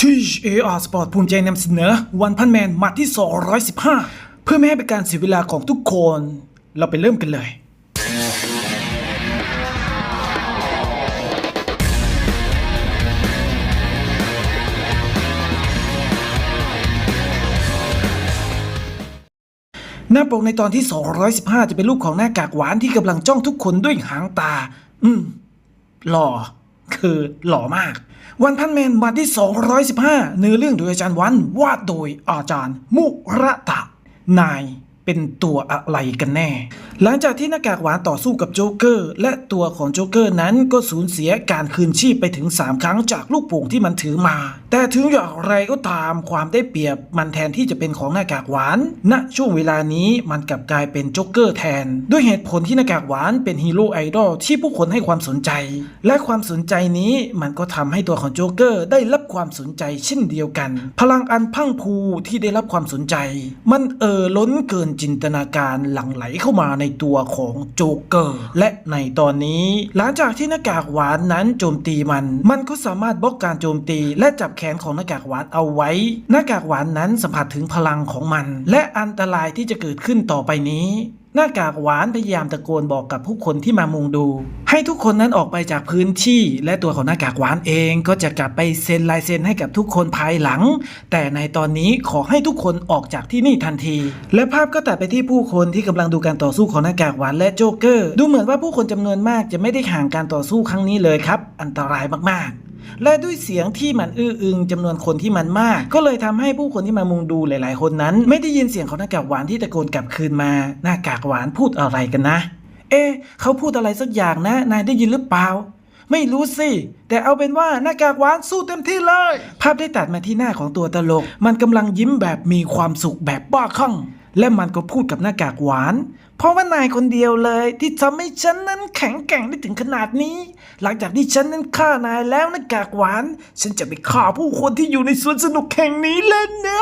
THAR Sport ภูมิใจนำเสนอวันพันแมนมัดที่ 215 เพื่อไม่ให้เป็นการเสียเวลาของทุกคน เราไปเริ่มกันเลย หน้าปกในตอนที่ 215 จะเป็นรูปของหน้ากากหวานที่กำลังจ้องทุกคนด้วยหางตา อืมหล่อ คือหล่อมาก วันพันแมนมาที่ 215 เนื้อเรื่องโดยอาจารย์วันวาดโดยอาจารย์ มุระตะนาย เป็นตัวอะไรกันแน่ หลังจากที่หน้ากากหวานต่อสู้กับโจ๊กเกอร์ และตัวของโจ๊กเกอร์นั้นก็สูญเสียการคืนชีพไปถึง 3 ครั้งจากลูกโป่งที่มันถือมา แต่ถึงอย่างไรก็ตามความได้เปรียบมันแทนที่จะเป็นของหน้ากากหวาน ณ ช่วงเวลานี้มันกลับกลายเป็นโจ๊กเกอร์แทน ด้วยเหตุผลที่หน้ากากหวานเป็นฮีโร่ไอดอลที่ผู้คนให้ความสนใจ และความสนใจนี้มันก็ทำให้ตัวของโจ๊กเกอร์ได้รับความสนใจเช่นเดียวกัน พลังอันพังพูที่ได้รับความสนใจ มันเอ่อล้นเกินจินตนาการหลั่งไหลเข้ามาในตัวของโจเกอร์ และในตอนนี้ หลังจากที่หน้ากากหวานนั้นโจมตีมัน มันก็สามารถบล็อกการโจมตี และจับแขนของหน้ากากหวานเอาไว้ หน้ากากหวานนั้นสัมผัสถึงพลังของมัน และอันตรายที่จะเกิดขึ้นต่อไปนี้ หน้ากากหวานพยายามตะโกนบอกกับผู้คนที่มามุงดู ให้ทุกคนนั้นออกไปจากพื้นที่ และตัวของหน้ากากหวานเองก็จะกลับไปเซ็นลายเซ็นให้กับทุกคนภายหลัง แต่ในตอนนี้ขอให้ทุกคนออกจากที่นี่ทันที และภาพก็ตัดไปที่ผู้คนที่กำลังดูการต่อสู้ของหน้ากากหวานและโจ๊กเกอร์ ดูเหมือนว่าผู้คนจำนวนมากจะไม่ได้ห่างการต่อสู้ครั้งนี้เลยครับ อันตรายมากๆ และด้วยเสียงที่มันอื้ออึงจำนวนคนที่มันมาก ก็เลยทำให้ผู้คนที่มามุงดูหลาย ๆ คนนั้น ไม่ได้ยินเสียงของหน้ากากหวานที่ตะโกนกลับคืนมา หน้ากากหวานพูดอะไรกันนะ เอ๊เขาพูดอะไรสักอย่างนะ นายได้ยินหรือเปล่าไม่รู้สิ แต่เอาเป็นว่าหน้ากากหวานสู้เต็มที่เลย ภาพได้ตัดมาที่หน้าของตัวตลก มันกำลังยิ้มแบบมีความสุขแบบบ้าคลั่ง และมันก็พูดกับหน้ากากหวาน เพราะว่านายคนเดียวเลยที่ทำให้ฉันนั้นแข็งแกร่งได้ถึงขนาดนี้ หลังจากที่ฉันนั้นฆ่านายแล้วน้ากากหวาน ฉันจะไปฆ่าผู้คนที่อยู่ในสวนสนุกแห่งนี้เลยเนะ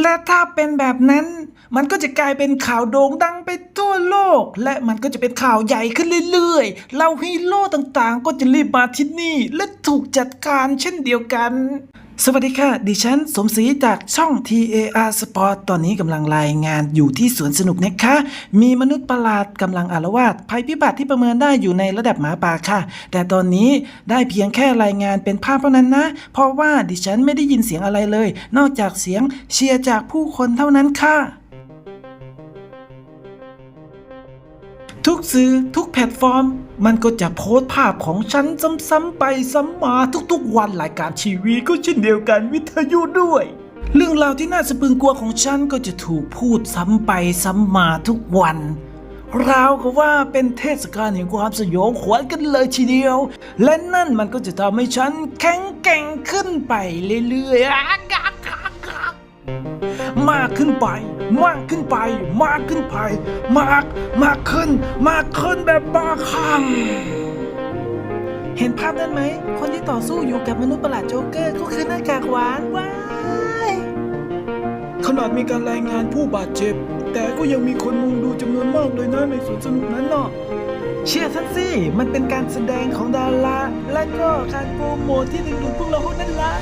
และถ้าเป็นแบบนั้น มันก็จะกลายเป็นข่าวโด่งดังไปทั่วโลก และมันก็จะเป็นข่าวใหญ่ขึ้นเรื่อยๆ เราฮีโร่ต่างๆ ก็จะรีบมาที่นี่และถูกจัดการเช่นเดียวกัน สวัสดีค่ะ ดิฉันสมศรีจากช่อง TAR Sport ตอนนี้กำลังรายงานอยู่ที่สวนสนุกนะคะ มีมนุษย์ประหลาดกำลังอารวาสภัยพิบัติที่ประเมินได้อยู่ในระดับหมาป่าค่ะ แต่ตอนนี้ได้เพียงแค่รายงานเป็นภาพเท่านั้นนะ เพราะว่าดิฉันไม่ได้ยินเสียงอะไรเลย นอกจากเสียงเชียร์จากผู้คนเท่านั้นค่ะ ทุกสื่อทุกแพลตฟอร์ม มันก็จะโพสต์ภาพของฉันซ้ำๆไปซ้ำมาทุกๆวันรายการทีวีก็เช่นเดียวกันวิทยุด้วย เรื่องราวที่น่าสะพรึงกลัวของฉันก็จะถูกพูดซ้ำไปซ้ำมาทุกวันราวกับว่าเป็นเทศกาลแห่งความสยองขวัญกันเลยทีเดียว และนั่นมันก็จะทำให้ฉันแข็งแกร่งขึ้นไปเรื่อยๆ มากขึ้นไป มากขึ้นไป มากขึ้นไป มาก มากขึ้น มากขึ้นแบบบ้าคลั่งเห็นภาพนั้นไหม คนที่ต่อสู้อยู่กับมนุษย์ประหลาดโจ๊กเกอร์ก็คือหน้ากากหวานว้ายขนาดมีการรายงานผู้บาดเจ็บ แต่ก็ยังมีคนมุงดูจำนวนมากเลยนะในสวนสนุกนั้นเนาะเชื่อฉันสิ มันเป็นการแสดงของดารา และก็การโปรโมทที่ดึงดูดพวกเราเท่านั้นละ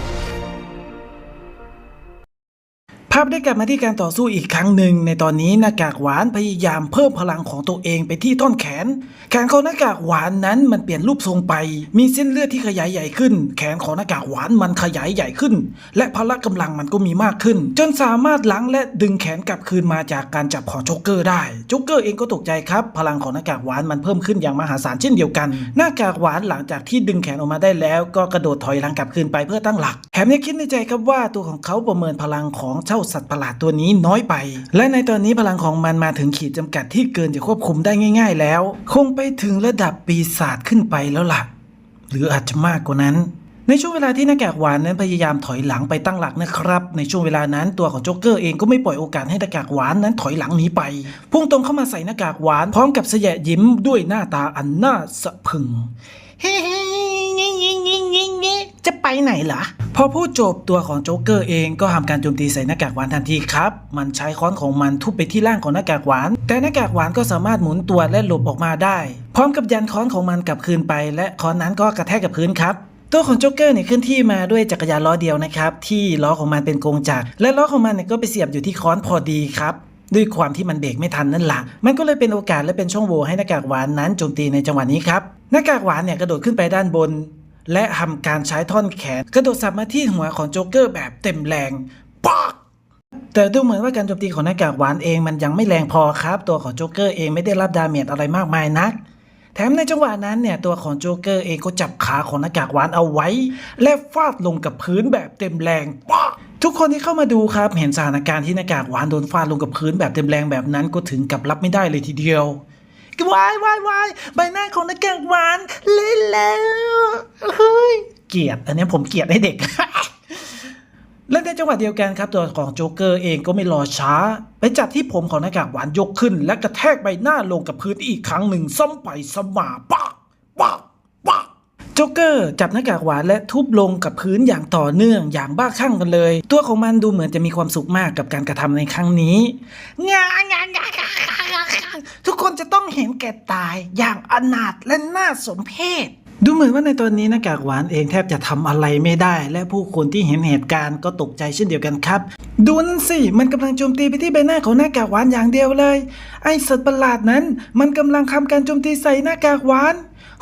ภาพได้กลับมาที่การต่อสู้อีกครั้งหนึ่งในตอนนี้หน้ากากหวานพยายามเพิ่มพลังของตัวเองไปที่ต้นแขน แขนของหน้ากากหวานนั้นมันเปลี่ยนรูปทรงไป มีเส้นเลือดที่ขยายใหญ่ขึ้น แขนของหน้ากากหวานมันขยายใหญ่ขึ้น และพละกำลังมันก็มีมากขึ้น จนสามารถล้างและดึงแขนกลับคืนมาจากการจับของโจ๊กเกอร์ได้โจ๊กเกอร์เองก็ตกใจครับ พลังของหน้ากากหวานมันเพิ่มขึ้นอย่างมหาศาลเช่นเดียวกัน หน้ากากหวานหลังจากที่ดึงแขนออกมาได้แล้ว ก็กระโดดถอยหลังกลับคืนไปเพื่อตั้งหลักแถมยังคิดในใจครับว่าตัวของเขาประเมินพลังของเจ้าสัตว์ประหลาดตัวนี้น้อยไป และในตอนนี้พลังของมันมาถึงขีดจำกัดที่เกินจะควบคุมได้ง่าย ๆ แล้ว คงไปถึงระดับปีศาจขึ้นไปแล้วล่ะ หรืออาจจะมากกว่านั้นในช่วงเวลาที่หน้ากากหวานนั้นพยายามถอยหลังไปตั้งหลักนะครับ ในช่วงเวลานั้นตัวของโจ๊กเกอร์เองก็ไม่ปล่อยโอกาสให้หน้ากากหวานนั้นถอยหลังหนีไป พุ่งตรงเข้ามาใส่หน้ากากหวานพร้อมกับเสยะยิ้มด้วยหน้าตาอันน่าสะพึง เฮ้จะไปไหนล่ะพอพูดจบตัวของโจ๊กเกอร์เองก็ทำการโจมตีใส่หน้ากากหวานทันทีครับ มันใช้ค้อนของมันทุบไปที่ร่างของหน้ากากหวาน แต่หน้ากากหวานก็สามารถหมุนตัวและหลบออกมาได้ พร้อมกับยันค้อนของมันกลับคืนไป และค้อนนั้นก็กระแทกกับพื้นครับตัวของโจ๊กเกอร์เนี่ยเคลื่อนที่มาด้วยจักรยานล้อเดียวนะครับที่ล้อของมันเป็นกงจักรและล้อของมันเนี่ยก็ไปเสียบอยู่ที่ค้อนพอดีครับด้วยความที่มันเบรกไม่ทันนั่นแหละมันก็เลยเป็นโอกาสและเป็นช่องโหว่ให้หน้ากากหวานนั้นโจมตีในจังหวะนี้ครับ หน้ากากหวานเนี่ยกระโดดขึ้นไปด้านบน และทำการใช้ท่อนแขน กระโดดสับมาที่หัวของโจ๊กเกอร์แบบเต็มแรงปักแต่ดูเหมือนว่าการโจมตีของหน้ากากหวานเองมันยังไม่แรงพอครับ ตัวของโจ๊กเกอร์เองไม่ได้รับดาเมจอะไรมากมายนัก แถมในจังหวะนั้นเนี่ยตัวของโจ๊กเกอร์เองก็จับขาของหน้ากากหวานเอาไว้ และฟาดลงกับพื้นแบบเต็มแรงป๊อกทุกคนที่เข้ามาดูครับ เห็นสถานการณ์ที่หน้ากากหวานโดนฟาดลงกับพื้นแบบเต็มแรงแบบนั้นก็ถึงกับรับไม่ได้เลยทีเดียว วายวายวายใบหน้าของนักากหวานเละแล้วเฮ้ยเกลียดอันนี้ผมเกลียดให้เด็ก และในจังหวะเดียวกันครับ ตัวของโจ๊กเกอร์เองก็ไม่รอช้า ไปจับที่ผมของหน้ากากหวานยกขึ้น และกระแทกใบหน้าลงกับพื้นอีกครั้งหนึ่งซ้ำไปซ้ำมาปักปักปัก โจ๊กเกอร์จับหน้ากากหวานและทุบลงกับพื้นอย่างต่อเนื่องอย่างบ้าคลั่งกันเลย ตัวของมันดูเหมือนจะมีความสุขมากกับการกระทำในครั้งนี้งางางางางทุกคนจะต้องเห็นแก่ตายอย่างอนาถและน่าสมเพชดูเหมือนว่าในตอนนี้หน้ากากหวานเองแทบจะทำอะไรไม่ได้ และผู้คนที่เห็นเหตุการณ์ก็ตกใจเช่นเดียวกันครับ ดูนั่นสิ มันกำลังโจมตีไปที่ใบหน้าของหน้ากากหวานอย่างเดียวเลย ไอสัตว์ประหลาดนั้น มันกำลังทำการโจมตีใส่หน้ากากหวาน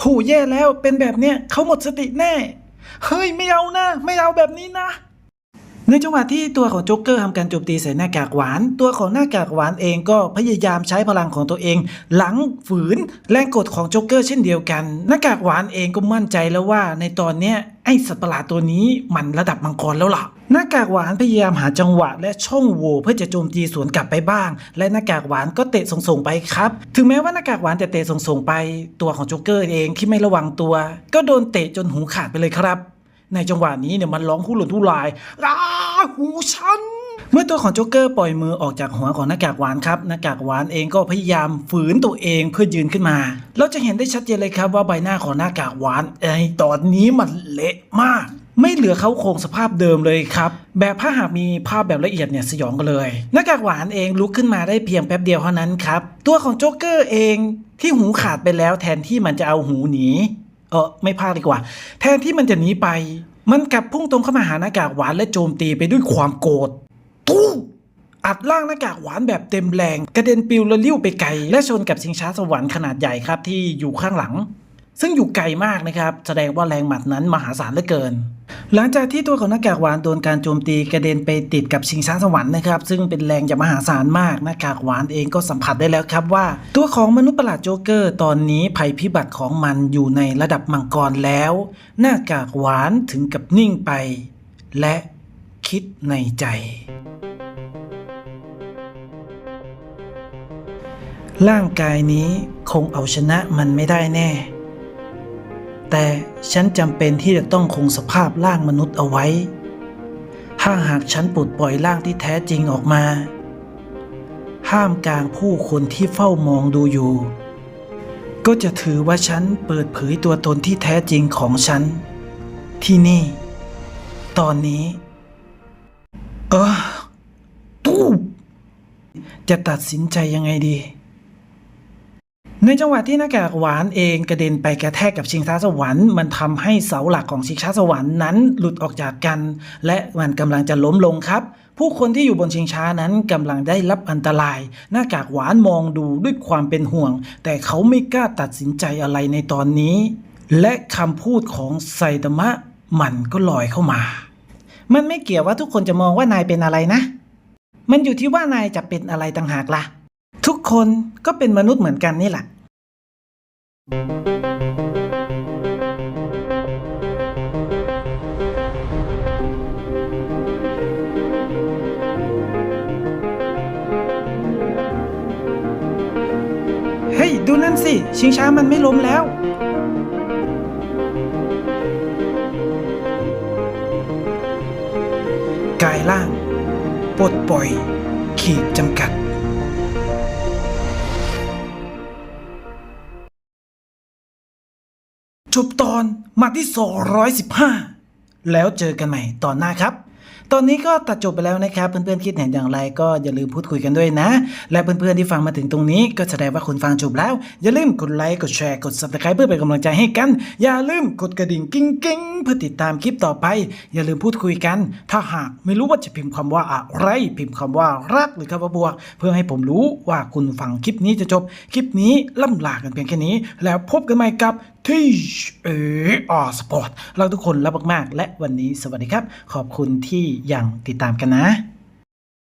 หูแย่แล้วเป็นแบบเนี้ยเขาหมดสติแน่ เฮ้ยไม่เอานะ ไม่เอาแบบนี้นะ ในจังหวะที่ตัวของโจ๊กเกอร์ทำการโจมตีใส่หน้ากากหวาน ตัวของหน้ากากหวานเองก็พยายามใช้พลังของตัวเอง หลังฝืนแรงกดของโจ๊กเกอร์เช่นเดียวกัน หน้ากากหวานเองก็มั่นใจแล้วว่าในตอนเนี้ยไอ้สัตว์ประหลาดตัวนี้มันระดับมังกรแล้วล่ะหน้ากากหวานพยายามหาจังหวะและช่องโหว่เพื่อจะโจมตีสวนกลับไปบ้าง และหน้ากากหวานก็เตะส่งๆไปครับ ถึงแม้ว่าหน้ากากหวานจะเตะส่งๆไป ตัวของโจ๊กเกอร์เองที่ไม่ระวังตัว ก็โดนเตะจนหูขาดไปเลยครับ ในจังหวะนี้เนี่ยมันร้องทุรนทุรายอ้าหูฉันเมื่อตัวของโจ๊กเกอร์ปล่อยมือออกจากหัวของหน้ากากหวานครับหน้ากากหวานเองก็พยายามฝืนตัวเองเพื่อยืนขึ้นมา เราจะเห็นได้ชัดเจนเลยครับว่าใบหน้าของหน้ากากหวานไอตอนนี้มันเละมาก ไม่เหลือเขาโครงสภาพเดิมเลยครับ แบบถ้าหากมีภาพแบบละเอียดเนี่ยสยองกันเลยหน้ากากหวานเองลุกขึ้นมาได้เพียงแป๊บเดียวเท่านั้นครับตัวของโจ๊กเกอร์เองที่หูขาดไปแล้วแทนที่มันจะเอาหูหนี เออไม่พลาดดีกว่า แทนที่มันจะหนีไป มันกลับพุ่งตรงเข้ามาหาหน้ากากหวานและโจมตีไปด้วยความโกรธตู้อัดร่างหน้ากากหวานแบบเต็มแรง กระเด็นปิวและลิ้วไปไกล และชนกับชิงช้าสวรรค์ขนาดใหญ่ครับที่อยู่ข้างหลัง ซึ่งอยู่ไกลมากนะครับ แสดงว่าแรงหมัดนั้นมหาศาลเหลือเกิน หลังจากที่ตัวของหน้ากากหวานโดนการโจมตีกระเด็นไปติดกับชิงช้าสวรรค์นะครับ ซึ่งเป็นแรงอย่างมหาศาลมากหน้ากากหวานเองก็สัมผัสได้แล้วครับว่า ตัวของมนุษย์ประหลาดโจ๊กเกอร์ ตอนนี้ภัยพิบัติของมันอยู่ในระดับมังกรแล้ว หน้ากากหวานถึงกับนิ่งไป และคิดในใจร่างกายนี้คงเอาชนะมันไม่ได้แน่ แต่ฉันจำเป็นที่จะต้องคงสภาพร่างมนุษย์เอาไว้ ถ้าหากฉันปลดปล่อยร่างที่แท้จริงออกมา ห้ามกลางผู้คนที่เฝ้ามองดูอยู่ ก็จะถือว่าฉันเปิดเผยตัวตนที่แท้จริงของฉัน ที่นี่ ตอนนี้ เออตู้จะตัดสินใจยังไงดี ในจังหวะที่หน้ากากหวานเองกระเด็นไปกระแทกกับชิงช้าสวรรค์มันทำให้เสาหลักของชิงช้าสวรรค์นั้นหลุดออกจากกัน และมันกำลังจะล้มลงครับ ผู้คนที่อยู่บนชิงช้านั้นกำลังได้รับอันตราย หน้ากากหวานมองดูด้วยความเป็นห่วง แต่เขาไม่กล้าตัดสินใจอะไรในตอนนี้ และคำพูดของไซตามะมันก็ลอยเข้ามา มันไม่เกี่ยวว่าทุกคนจะมองว่านายเป็นอะไรนะ มันอยู่ที่ว่านายจะเป็นอะไรต่างหากล่ะ ทุกคนก็เป็นมนุษย์เหมือนกันนี่แหละ เฮ้ย ดูนั่นสิ ชิงช้ามันไม่ล้มแล้วกายล่าง ปลดปล่อย ขีดจำกัด จบตอนมาที่ 215 แล้วเจอกันใหม่ตอนหน้าครับ ตอนนี้ก็ตัดจบไปแล้วนะครับเพื่อนๆคิดเห็นอย่างไรก็อย่าลืมพูดคุยกันด้วยนะ และเพื่อนๆที่ฟังมาถึงตรงนี้ก็แสดงว่าคุณฟังจบแล้ว อย่าลืมกดไลค์กดแชร์กด subscribe เพื่อเป็นกำลังใจให้กัน อย่าลืมกดกระดิ่งกิ้งกิ้งเพื่อติดตามคลิปต่อไป อย่าลืมพูดคุยกัน ถ้าหากไม่รู้ว่าจะพิมพ์คำว่าอะไร พิมพ์คำว่ารักหรือคำว่าบวก เพื่อให้ผมรู้ว่าคุณฟังคลิปนี้จะจบคลิปนี้ล่ำลากันเพียงแค่นี้ แล้วพบกันใหม่กับที่เอออสปอร์ตเราทุกคนรักมากๆและวันนี้สวัสดีครับ ขอบคุณที่อย่างติดตามกันนะ